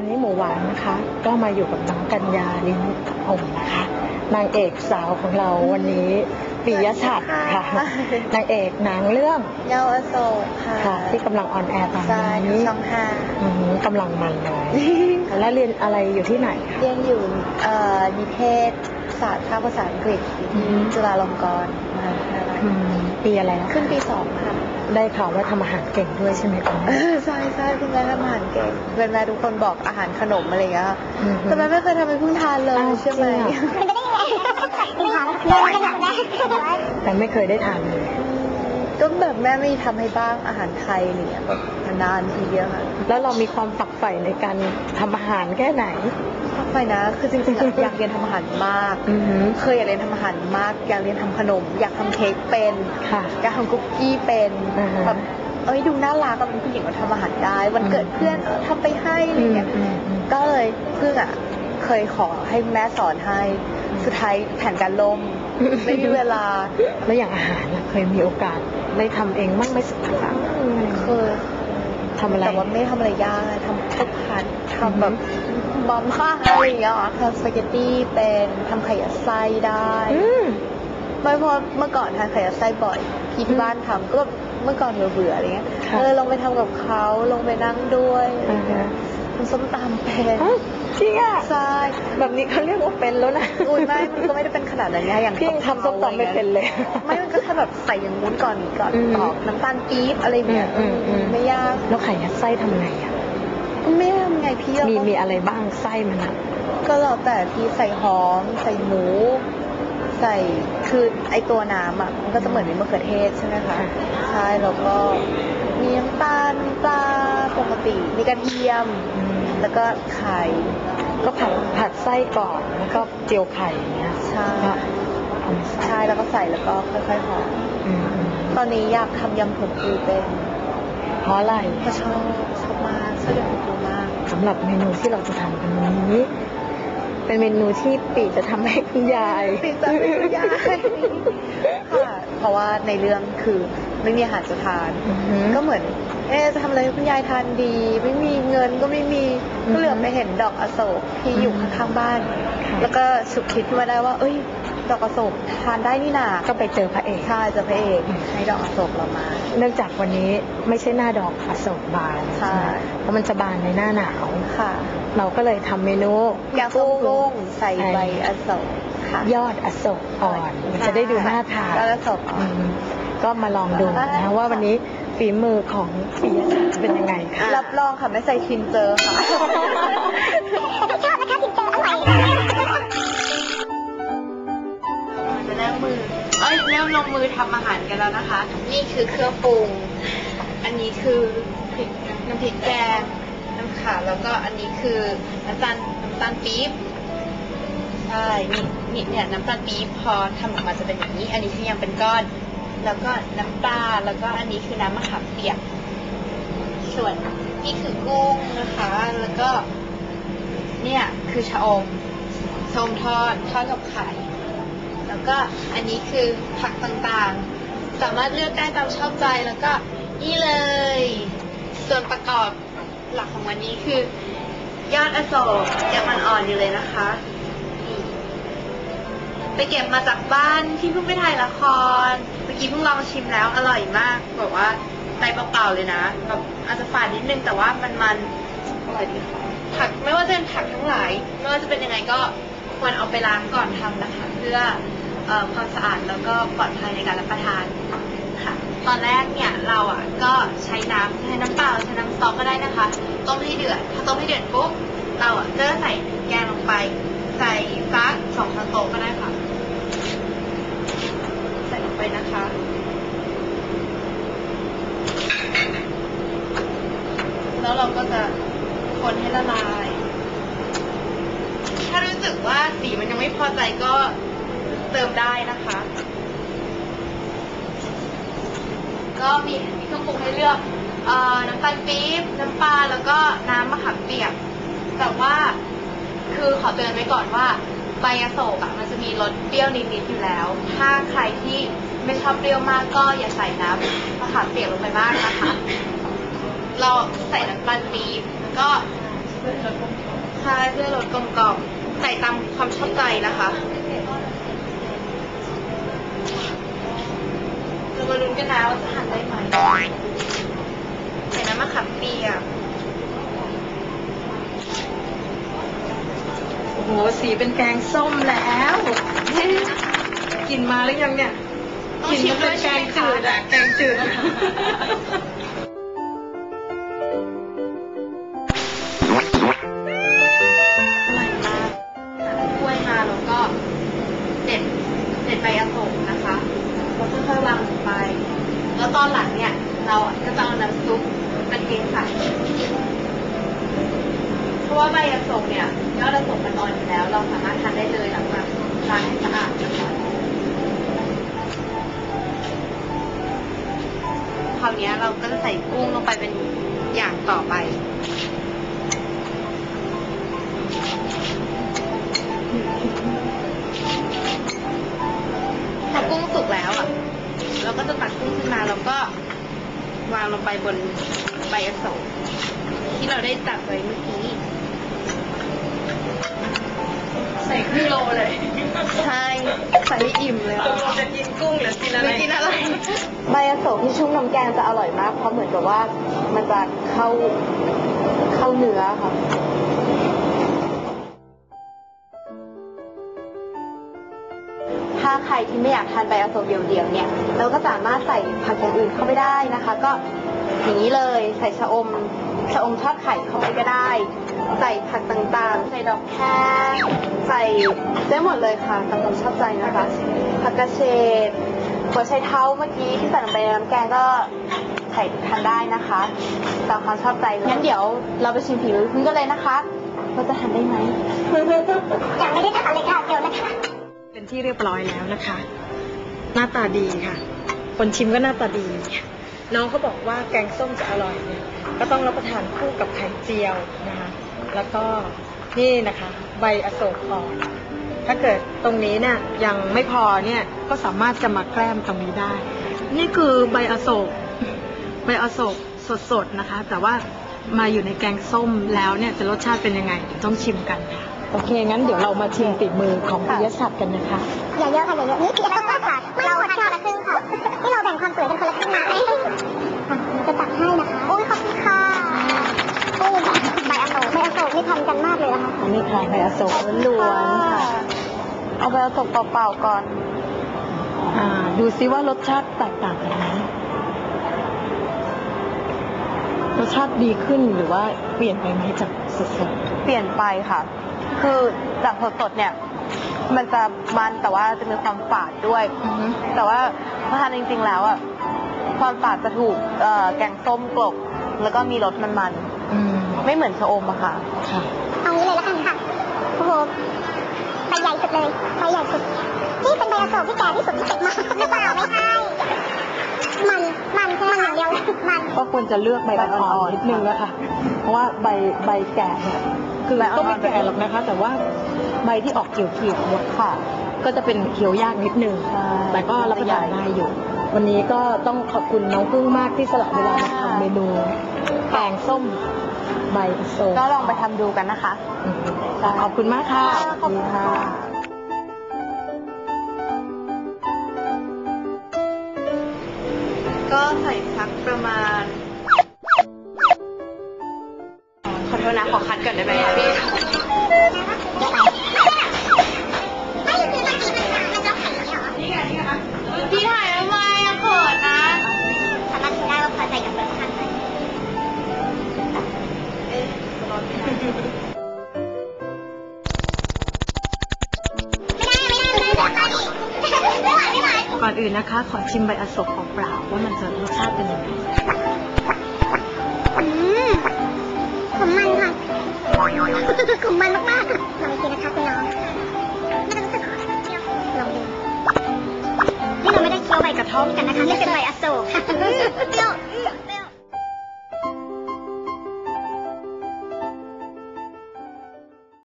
วันนี้หมูหวานนะคะ ก็มาอยู่กับน้องกัญญาลิ้มผมนะคะนางเอกสาวของเราวันนี้ปิยชัดค่ะค่ะนางเอกหนังเรื่องเยาวโศกค่ะค่ะที่กำลังออนแอร์ตอนใช่นี้ช่องห้าอืมกำลังมันเลยแล้วเรียนอะไรอยู่ที่ไหนคะเรียนอยู่เอ่อนิเทศศาสตร์ภาคภาษาอังกฤษอยู่ที่อืมจุฬาลงกรณ์มหาวิทยาลัยอืมปีอะไรแล้วขึ้นปีสองค่ะ ได้ข่าวว่าทำอาหารเก่งด้วยใช่ไหมคะใช่ใช่คุณแม่ทำอาหารเก่งเวลาทุกคนบอกอาหารขนมอะไรอย่างเงี้ยอืมแต่แม่ไม่เคยทำให้เพิ่งทานเลยอ้าวใช่ไหมจริงเหรอแต่ไม่เคยได้ทานเลยก็แบบแม่ไม่ทำให้บ้างอาหารไทยอะไรเงี้ยแบบนานๆทีเดียวค่ะ แล้วเรามีความฝักใฝ่ในการทำอาหารแค่ไหนพัก ไปนะ คือจริงๆอะอยากเรียนทำอาหารมาก อือหือ เคยอยากเรียนทำอาหารมาก อยากเรียนทำขนม อยากทำเค้กเป็น ค่ะ อยากทำคุกกี้เป็นอ่าฮะแบบเอ้ยดูน่ารักอะเป็นผู้หญิงก็ทำอาหารได้ วันเกิดอืม เพื่อนเออทำไปให้อะไรเงี้ยอืมอืมก็เลยเพิ่งอะเคยขอให้แม่สอนให้ สุดท้ายแผนการล่มไม่มีเวลา แล้วอย่างอาหารน่ะเคยมีโอกาสได้ทำเองบ้างไหมสักครั้งเคย ทำอะไร แต่ว่าไม่ทำอะไรยากนะทำข้าวผัดทำแบบมาม่าอะไรอย่างเงี้ยทำสปาเกตตี้เป็นทำไข่ยัดไส้ได้อืมไม่เพราะเมื่อก่อนทานไข่ยัดไส้บ่อยที่ที่บ้านทำก็แบบเมื่อก่อนเบื่อๆอะไรเงี้ยค่ะ เออลงไปทำกับเขาลงไปนั่งด้วยอะไรอ่าเงี้ยฮะทำส้มตำเป็นอ้าว จริงอะใช่แบบนี้เขาเรียกว่าเป็นแล้วนะอุ้ยไม่มันก็ไม่ได้เป็นขนาดนั้นไงอย่างพี่ยังทำส้มตำไม่เป็นเลย ไม่มันก็แค่แบบใส่อย่างงู้นก่อนก่อนอืมออกน้ำตาลปี๊บอะไรเงี้ยอืมอืมไม่ยากแล้วไข่ยัดไส้ทำไงอะไม่ทำไงพี่เรามีก็มีอะไรบ้างไส้มันอะก็แล้วแต่พี่ใส่หอม ใส่หมู ใส่คือไอตัวน้ำอะมันก็จะเหมือนเป็นมะเขือเทศใช่ไหมคะค่ะใช่แล้วก็มีน้ำตาลมีปลาปกติมีกระเทียมอืม แล้วก็ไข่ ก็ผัดผัดไส้ก่อนแล้วก็เจียวไข่อย่างเงี้ยใช่ก็เอามาใส่ใช่แล้วก็ใส่แล้วก็ค่อยๆห่ออืมอืมตอนนี้อยากทำยำถั่วปูเป็นเพราะอะไรเพราะชอบชอบมากชอบยำถั่วปูมาก สำหรับเมนูที่เราจะทำกันวันนี้ เป็นเมนูที่ปีจะทำให้คุณยายติดใจคุณยาย ค่ะ เพราะว่าในเรื่องคือ ไม่มีอาหารจะทานอือหือก็เหมือนเอ๊ะจะทำอะไรให้คุณยายทานดี ไม่มีเงินก็ไม่มีอือฮึก็เหลือไปเห็นดอกอโศกที่อยู่อืมข้างๆบ้านค่ะแล้วก็ฉุกคิดขึ้นมาได้ว่า เอ้ย ดอกอโศกทานได้นี่นาก็ไปเจอพระเอกใช่เจะพระเอกอืมให้ดอกอโศกเรามา เนื่องจากวันนี้ไม่ใช่หน้าดอกอโศกบานใช่ไหมเพราะมันจะบานในหน้าหนาวค่ะ เราก็เลยทำเมนูแกงส้มกุ้งใส่ใบอโศกค่ะยอดอโศกอ่อนมันจะได้ดูน่าทานยอดอโศกอ่ออืนม ก็มาลองดูนะว่าวันนี้ฝีมือของปียชัดจะเป็นยังไงค่ะ รับรองค่ะไม่ใส่ทินเจอค่ะจะเริ่มมือ เอ้ยเริ่มลงมือทำอาหารกันแล้วนะคะ นี่คือเครื่องปรุง อันนี้คือพริกน้ำพริกแกงน้ำขาแล้วก็อันนี้คือน้ำตาลน้ำตาลปี๊บใช่นี่นี่เนี่ยน้ำตาลปี๊บพอทำออกมาจะเป็นอย่างนี้ อันนี้คือยังเป็นก้อน แล้วก็น้ำปลา แล้วก็อันนี้คือน้ำมะขามเปียก ส่วนนี่คือกุ้งนะคะ แล้วก็ เนี่ยคือชะอมชะอมทอดทอดกับไข่ แล้วก็อันนี้คือผักต่างๆ สามารถเลือกได้ตามชอบใจ แล้วก็นี่เลย ส่วนประกอบหลักของวันนี้คือยอดอโศกยังมันอ่อนอยู่เลยนะคะ ไปเก็บมาจากบ้านที่เพิ่งไปถ่ายละคร เมื่อกี้เพิ่งลองชิมแล้วอร่อยมากแบบว่าใจเปล่าๆเลยนะแบบอาจจะฝาดนิดนึงแต่ว่ามันมันๆอร่อยดีค่ะผักไม่ว่าจะเป็นผักทั้งหลายไม่ว่าจะเป็นยังไงก็ควรเอาไปล้างก่อนทำนะคะ เพื่อเอ่อความสะอาดแล้วก็ปลอดภัยในการรับประทานค่ะ ตอนแรกเนี่ยเราอะก็ใช้น้ำใช้น้ำเปล่าใช้น้ำสต๊อกก็ได้นะคะ ต้มให้เดือดพอต้มให้เดือดปุ๊บเราอะก็ใส่แกงลงไป ใส่ซักสองช้อนโต๊ะก็ได้ค่ะ ใส่ลงไปนะคะ แล้วเราก็จะคนให้ละลาย ถ้ารู้สึกว่าสีมันยังไม่พอใจ ก็เติมได้นะคะ ก็มีมีเครื่องปรุงให้เลือกเอ่อน้ำตาลปี๊บน้ำปลาแล้วก็น้ำมะขามเปียก แต่ว่าคือขอเตือนไว้ก่อนว่าใบอโศกอะมันจะมีรสเปรี้ยวนิดๆอยู่แล้ว ถ้าใครที่ไม่ชอบเปรี้ยวมากก็อย่าใส่น้ำมะขามเปียกลงไปมากนะคะ เราใส่น้ำตาลปี๊บแล้วก็ตอบ ใส่ตามความชอบใจนะคะเรามาลุ้นกันนะว่าจะทานได้ไหมใส่น้ำมะขามเปียกโอ้โห สีเป็นแกงส้มแล้วกินมาหรือยังเนี่ยต้องกินชิมมันด้เป็วยนแกใช่ไหมงจืดคะอะแกงจืดอะ สามารถทานได้เลยหลังจากล้างให้สะอาดนะคะคราวนี้เราก็จะใส่กุ้งลงไปเป็นอย่างต่อไปพอกุ้งสุกแล้วอะ เราก็จะตักกุ้งขึ้นมาแล้วก็วางลงไปบนใบอโศกที่เราได้ตักไว้เมื่อกี้ ใส่ครึ่งโลเลยใช่ใส่ให้อิ่มเลยตกลงจะกินกุ้งหรือกินอะไรไม่กินอะไร ใบอโศกที่ชุ่มน้ำแกงจะอร่อยมาก เพราะเหมือนกับว่ามันจะเข้าเข้าเนื้อค่ะถ้าใครที่ไม่อยากทานใบอโศกเดี่ยวๆเนี่ย เราก็สามารถใส่ผักอย่างอื่นเข้าไปได้นะคะ ก็อย่างนี้เลยใส่ชะอม ชะอมทอดไข่เข้าไปก็ได้ ใส่ผักต่างๆ ใส่ดอกแครใส่ได้หมดเลยค่ะตามความชอบใจนะคะผักกระเฉดหัวไชเท้าเมื่อกี้ที่ใส่ลงไปในน้ำแกงก็ใส่ทานได้นะคะตามความชอบใจเลยงั้นเดี๋ยวเราไปชิมฝีมือพึ่งกันเลยนะคะว่าจะทานได้ไหมยังไม่ได้ทำเลยค่ะเดี๋ยวนะคะ เป็นที่เรียบร้อยแล้วนะคะ หน้าตาดีค่ะ คนชิมก็หน้าตาดี น้องเขาบอกว่าแกงส้มจะอร่อยเนี่ย ก็ต้องรับประทานคู่กับไข่เจียวนะคะแล้วก็นี่นะคะใบอโศกอ่อนถ้าเกิดตรงนี้เนี่ยยังไม่พอเนี่ยก็สามารถจะมาแกล้มตรงนี้ได้ นี่คือใบอโศกใบอโศกสดๆนะคะ แต่ว่ามาอยู่ในแกงส้มแล้วเนี่ยจะรสชาติเป็นยังไงต้องชิมกันค่ะโอเค งั้นเดี๋ยวเรามาชิมฝีมือของปิยศักดิ์กันนะคะ อย่าเยอะค่ะอย่าเยอะนี่คือจะต้องค่ะเราทาน นี้ค่ะใบอโศกล้วนๆค่ะ เอาใบอโศกเปล่าๆก่อนอ่าดูซิว่ารสชาติแตกต่างกันไหมรสชาติดีขึ้นหรือว่าเปลี่ยนไปไหมจากสดเปลี่ยนไปค่ะ คือจากสดๆเนี่ย มันจะมันแต่ว่าจะมีความฝาดด้วย ๆอือฮึแต่ว่าถ้าทานจริงๆแล้วอะความฝาดจะถูกเอ่อแกงส้มกลบ แล้วก็มีรสมันอืมๆไม่เหมือนชะอมอะค่ะ ค่ะ เอางี้เลยละกันค่ะ โอ้โหใบใหญ่สุดเลยใบใหญ่สุด นี่เป็นใบอโศกที่แก่ที่สุดที่เก็บมาหรือเปล่าไม่ใช่ มันมันมันอย่างเดียวมันก็ควรจะเลือกใบบอ่อนๆนิดนึงอะคะ เพราะว่าใบใบแก่เนี่ยคือใบอ่อนๆก็ไม่แก่หรอกนะคะ แต่ว่าใบที่ออกเขียวๆเนี่ยค่ะ ก็จะเป็นเคี้ยวยากนิดนึงใช่แต่ก็รับประทานได้อยู่ วันนี้ก็ต้องขอบคุณน้องพึ่งมากที่สละเวลามาทำเมนูแกงส้ม ใบโซก็ลองไปทำดูกันนะคะอืมขอบคุณมากค่ะ ขอบคุณค่ะก็ใส่สักประมาณ ขอโทษนะ ขอคัดก่อนได้ไหมคะพี่ นอื่นนะคะ ขอชิมใบอโศกเปล่าๆว่ามันจะรสชาติเป็นยังไงอืมขมมันค่ะขมมันมากๆลองกินนะคะคุณน้องน่าจะรู้สึกเปรี้ยวลองดูนี่เราไม่ได้เคี้ยวใบกระท่อมกันนะคะ นี่เป็นใบอโศกค่ะเปรี้ยว